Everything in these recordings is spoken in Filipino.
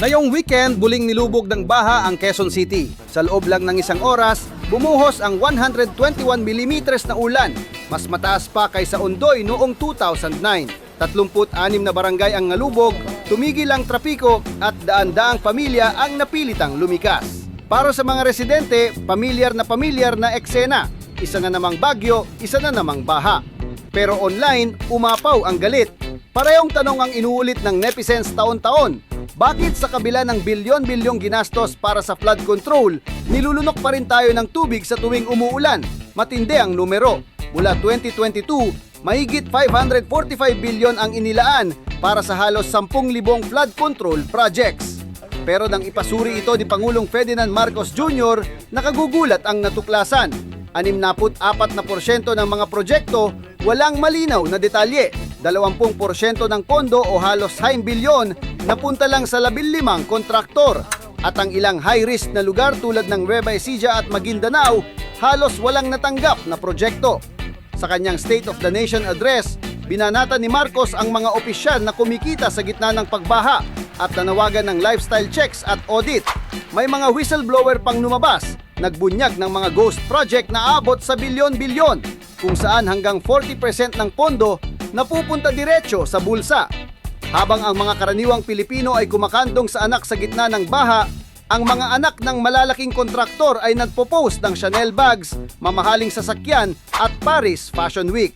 Ngayong weekend, buling nilubog ng baha ang Quezon City. Sa loob lang ng isang oras, bumuhos ang 121 mm na ulan. Mas mataas pa kaysa Ondoy noong 2009. 36 na barangay ang nalubog, tumigil ang trapiko at daan-daang pamilya ang napilitang lumikas. Para sa mga residente, pamilyar na pamilyar na eksena. Isa na namang bagyo, isa na namang baha. Pero online, umapaw ang galit. Parehong tanong ang inuulit ng netizens taon-taon. Bakit sa kabila ng bilyon-bilyong ginastos para sa flood control, nilulunok pa rin tayo ng tubig sa tuwing umuulan? Matindi ang numero. Mula 2022, mahigit 545 bilyon ang inilaan para sa halos 10,000 flood control projects. Pero nang ipasuri ito ni Pangulong Ferdinand Marcos Jr., nakagugulat ang natuklasan. 64% na porsyento ng mga proyekto walang malinaw na detalye. 20% ng pondo o halos 9 bilyon napunta lang sa 15 kontraktor. At ang ilang high-risk na lugar tulad ng Nueva Ecija at Maguindanao halos walang natanggap na proyekto. Sa kanyang State of the Nation address, binanata ni Marcos ang mga opisyal na kumikita sa gitna ng pagbaha at nanawagan ng lifestyle checks at audit. May mga whistleblower pang lumabas, nagbunyag ng mga ghost project na abot sa bilyon-bilyon, kung saan hanggang 40% ng pondo napupunta diretso sa bulsa. Habang ang mga karaniwang Pilipino ay kumakandong sa anak sa gitna ng baha, ang mga anak ng malalaking kontraktor ay nagpo-post ng Chanel bags, mamahaling sasakyan at Paris Fashion Week.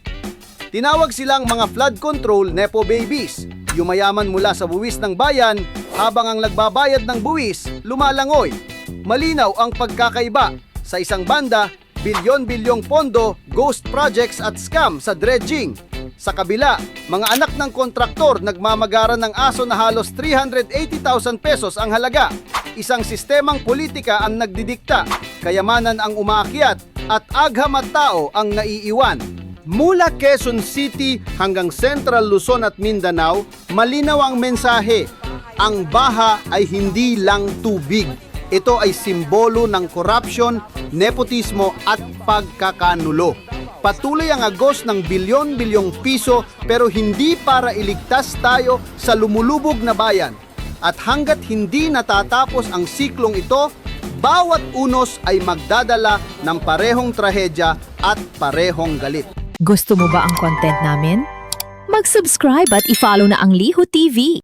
Tinawag silang mga flood control nepo babies, yumayaman mula sa buwis ng bayan habang ang nagbabayad ng buwis lumalangoy. Malinaw ang pagkakaiba. Sa isang banda, bilyon-bilyong pondo, ghost projects at scam sa dredging. Sa kabila, mga anak ng kontraktor nagmamagaran ng aso na halos 380,000 pesos ang halaga. Isang sistemang politika ang nagdidikta, kayamanan ang umaakyat at agham at tao ang naiiwan. Mula Quezon City hanggang Central Luzon at Mindanao, malinaw ang mensahe. Ang baha ay hindi lang tubig. Ito ay simbolo ng corruption, nepotismo at pagkakanulo. Patuloy ang agos ng bilyon-bilyong piso pero hindi para iligtas tayo sa lumulubog na bayan. At hanggat hindi natatapos ang siklong ito, bawat unos ay magdadala ng parehong trahedya at parehong galit. Gusto mo ba ang content namin? Mag-subscribe at i-follow na ang Liho TV.